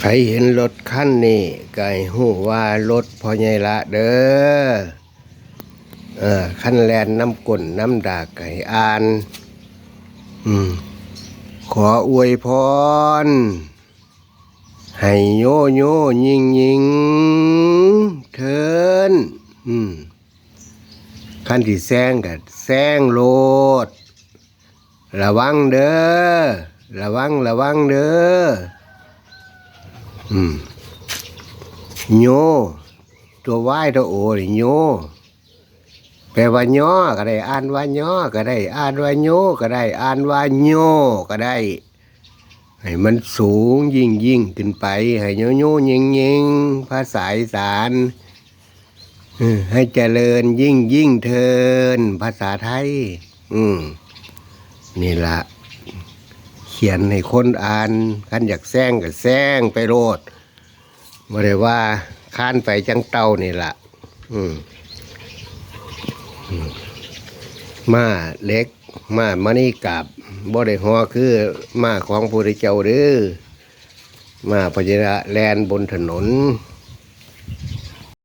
ใครเห็นรถคันนี้ก็หู้ว่ารถพอใหญ่ละเด้อเออคันแลนน้ำกลนน้ำดาไก่อ่าน อืม ขออวยพร ให้โยโยยิงยิงเทินอืมคันที่แซงกับแซงโลด ระวังเด้อ ระวังระวังเด้อ อืม โย ตัววายตัวโอนี่โยแปลว่าย่อก็ได้ อ่านว่าย่อก็ได้ อ่านว่าโยก็ได้ อ่านว่าโยก็ได้ ให้มันสูงยิ่งยิ่งขึ้นไป ให้โยโยยิงยิงภาษาอีสานให้เจริญยิ่งยิ่งเทินภาษาไทย อืม นี่ละ ขียนให้คนอ่านคันอยากแซงก็แซงไปโรดบ่ได้ว่าค้านไปจังเต้านี่ละอืมมาเล็ก มามานี่กับบ่ได้ฮอคือมาของพระเจ้าเด้อมาพญาแลนบนถนน